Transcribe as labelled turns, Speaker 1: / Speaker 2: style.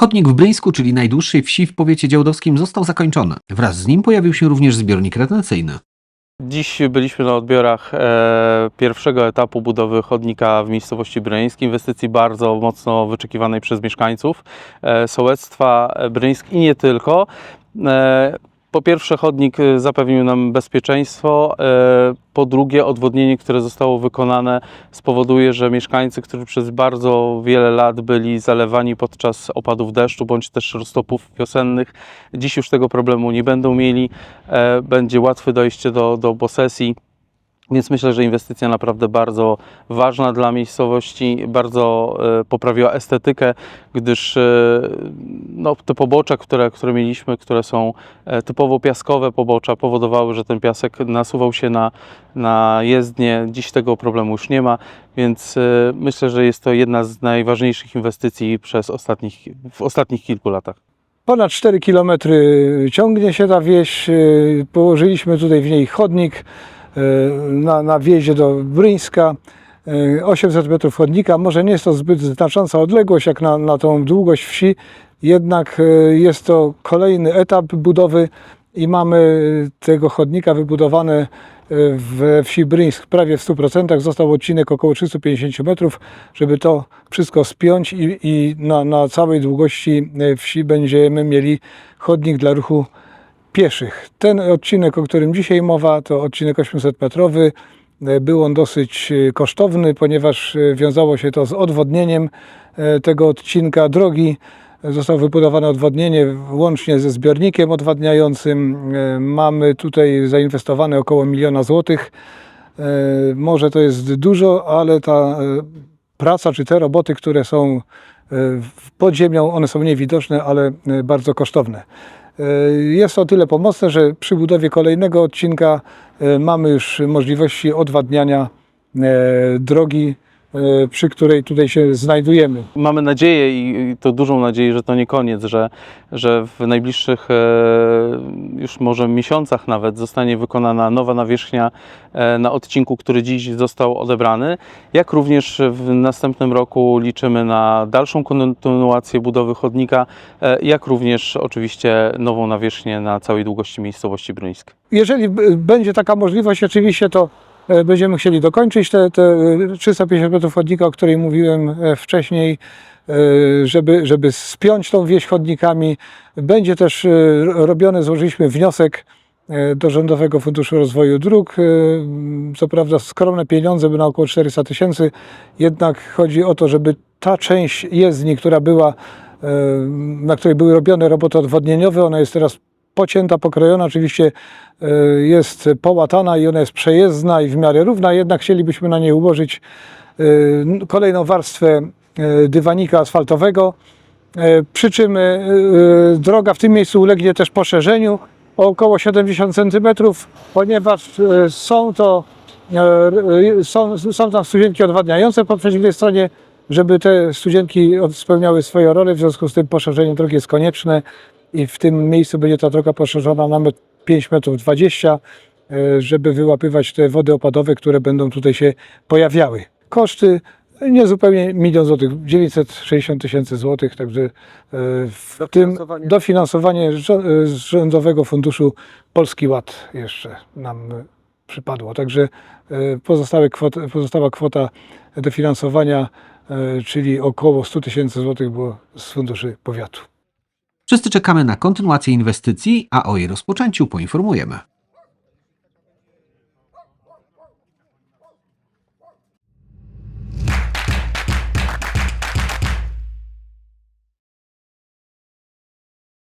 Speaker 1: Chodnik w Bryńsku, czyli najdłuższej wsi w powiecie działdowskim, został zakończony. Wraz z nim pojawił się również zbiornik retencyjny.
Speaker 2: Dziś byliśmy na odbiorach e, pierwszego etapu budowy chodnika w miejscowości Bryńsk, inwestycji bardzo mocno wyczekiwanej przez mieszkańców e, sołectwa Bryńsk i nie tylko. E, po pierwsze chodnik e, zapewnił nam bezpieczeństwo, e, po drugie odwodnienie, które zostało wykonane spowoduje, że mieszkańcy, którzy przez bardzo wiele lat byli zalewani podczas opadów deszczu bądź też roztopów wiosennych, dziś już tego problemu nie będą mieli. E, Będzie łatwe dojście do, do posesji. Więc myślę, że inwestycja naprawdę bardzo ważna dla miejscowości, bardzo e, poprawiła estetykę, gdyż e, no, te pobocza, które, które mieliśmy, które są e, typowo piaskowe pobocza, powodowały, że ten piasek nasuwał się na, na jezdnię. Dziś tego problemu już nie ma, więc myślę, że jest to jedna z najważniejszych inwestycji przez ostatnich, w ostatnich kilku latach.
Speaker 3: Ponad 4 km ciągnie się ta wieś. Położyliśmy tutaj w niej chodnik na, na wjeździe do Bryńska. Y, 800 metrów chodnika. Może nie jest to zbyt znacząca odległość jak na, na tą długość wsi, jednak y, jest to kolejny etap budowy i mamy tego chodnika wybudowane y, we wsi Bryńsk prawie w 100%. Został odcinek około 350 metrów, żeby to wszystko spiąć i, i na, na całej długości y, wsi będziemy mieli chodnik dla ruchu pieszych. Ten odcinek, o którym dzisiaj mowa, to odcinek 800-metrowy. E, Był on dosyć e, kosztowny, ponieważ e, wiązało się to z odwodnieniem tego odcinka drogi. Zostało wybudowane odwodnienie łącznie ze zbiornikiem odwadniającym. Mamy tutaj zainwestowane około miliona złotych. Może to jest dużo, ale ta praca czy te roboty, które są pod ziemią, one są niewidoczne, ale bardzo kosztowne. E, Jest o tyle pomocne, że przy budowie kolejnego odcinka e, mamy już możliwości odwadniania e, drogi, przy której tutaj się znajdujemy.
Speaker 2: Mamy nadzieję i to dużą nadzieję, że to nie koniec, że, że w najbliższych e, już może miesiącach nawet zostanie wykonana nowa nawierzchnia e, na odcinku, który dziś został odebrany. Jak również w następnym roku liczymy na dalszą kontynuację budowy chodnika, e, jak również oczywiście nową nawierzchnię na całej długości miejscowości Bryńsk.
Speaker 3: Jeżeli będzie taka możliwość, oczywiście to będziemy chcieli dokończyć te, te e, 350 metrów chodnika, o której mówiłem e, wcześniej, e, żeby, żeby spiąć tą wieś chodnikami. Będzie też e, robione, złożyliśmy wniosek e, do Rządowego Funduszu Rozwoju Dróg. E, Co prawda skromne pieniądze, by na około 400 tysięcy, jednak chodzi o to, żeby ta część jezdni, która była, e, na której były robione roboty odwodnieniowe, ona jest teraz pocięta, pokrojona, oczywiście e, jest połatana i ona jest przejezdna i w miarę równa, jednak chcielibyśmy na niej ułożyć e, kolejną warstwę e, dywanika asfaltowego, przy czym droga w tym miejscu ulegnie też poszerzeniu o około 70 cm, ponieważ są to są, są tam studzienki odwadniające po przeciwnej stronie, żeby te studzienki spełniały swoją rolę, w związku z tym poszerzenie drogi jest konieczne i w tym miejscu będzie ta droga poszerzona na met- 5 metrów 20, e, żeby wyłapywać te wody opadowe, które będą tutaj się pojawiały. Koszty nie zupełnie milion złotych, 960 tysięcy złotych, także e, w tym
Speaker 2: Dofinansowanie.
Speaker 3: e, z Rządowego Funduszu Polski Ład jeszcze nam przypadło. Także pozostałe kwot, pozostała kwota dofinansowania, czyli około 100 tysięcy złotych było z funduszy powiatu.
Speaker 1: Wszyscy czekamy na kontynuację inwestycji, a o jej rozpoczęciu poinformujemy.